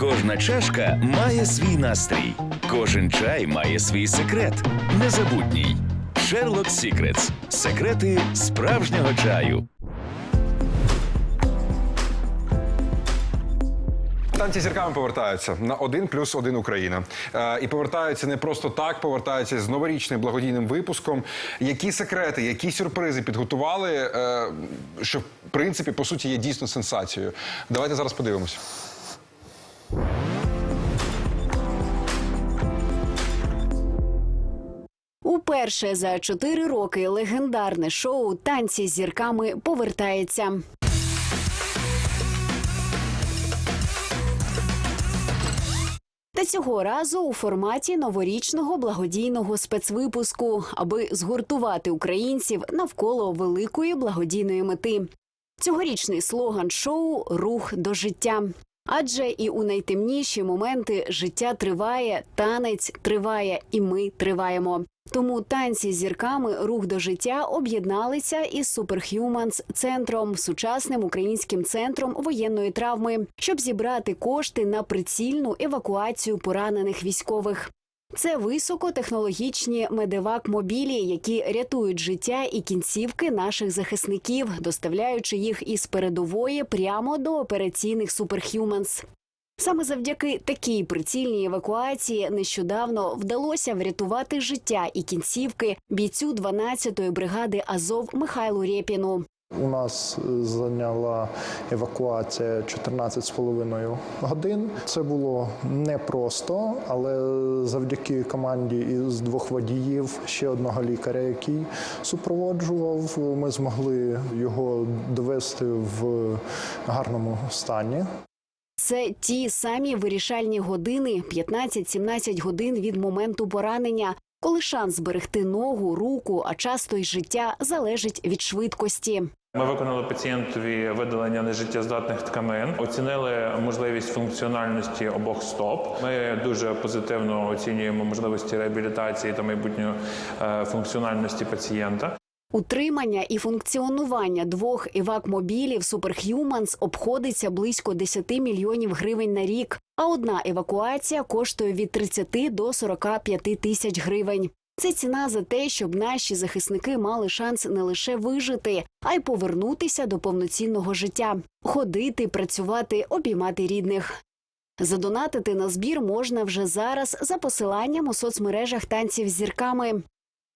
Кожна чашка має свій настрій, кожен чай має свій секрет. Незабутній. Sherlock Secrets. Секрети справжнього чаю. Танці зірками повертаються на один плюс один Україна. Е, і повертаються не просто так, повертаються з новорічним благодійним випуском. Які секрети, які сюрпризи підготували, е, що в принципі по суті є дійсно сенсацією. Давайте зараз подивимось. Уперше за чотири роки легендарне шоу Танці з зірками повертається. Та цього разу у форматі новорічного благодійного спецвипуску, аби згуртувати українців навколо великої благодійної мети. Цьогорічний слоган шоу Рух до життя. Адже і у найтемніші моменти життя триває, танець триває, і ми триваємо. Тому танці з зірками рух до життя об'єдналися із Superhumans центром, сучасним українським центром воєнної травми, щоб зібрати кошти на прицільну евакуацію поранених військових. Це високотехнологічні медевак-мобілі, які рятують життя і кінцівки наших захисників, доставляючи їх із передової прямо до операційних Superhumans. Саме завдяки такій прицільній евакуації нещодавно вдалося врятувати життя і кінцівки бійцю 12-ї бригади Азов Михайлу Рєпіну. У нас е, зайняла евакуація 14,5 годин. Це було непросто, але завдяки команді із двох водіїв, ще одного лікаря, який супроводжував, ми змогли його довести в гарному стані. Це ті самі вирішальні години, 15-17 годин від моменту поранення, коли шанс зберегти ногу, руку, а часто й життя залежить від швидкості. Ми виконали пацієнтові видалення нежиттєздатних тканин, оцінили можливість функціональності обох стоп. Ми дуже позитивно оцінюємо можливості реабілітації та майбутньої е, функціональності пацієнта. Утримання і функціонування двох евакмобілів Superhumans обходиться близько 10 мільйонів гривень на рік, а одна евакуація коштує від 30 до 45 тисяч гривень. Це ціна за те, щоб наші захисники мали шанс не лише вижити, а й повернутися до повноцінного життя, ходити, працювати, обіймати рідних. Задонатити на збір можна вже зараз за посиланням у соцмережах танців з зірками.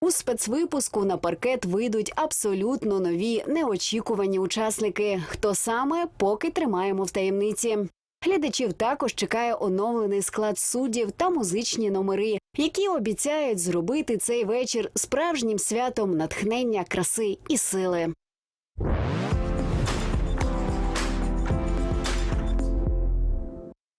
У спецвипуску на паркет вийдуть абсолютно нові неочікувані учасники. Хто саме, поки тримаємо в таємниці. Глядачів також чекає оновлений склад суддів та музичні номери, які обіцяють зробити цей вечір справжнім святом натхнення, краси і сили.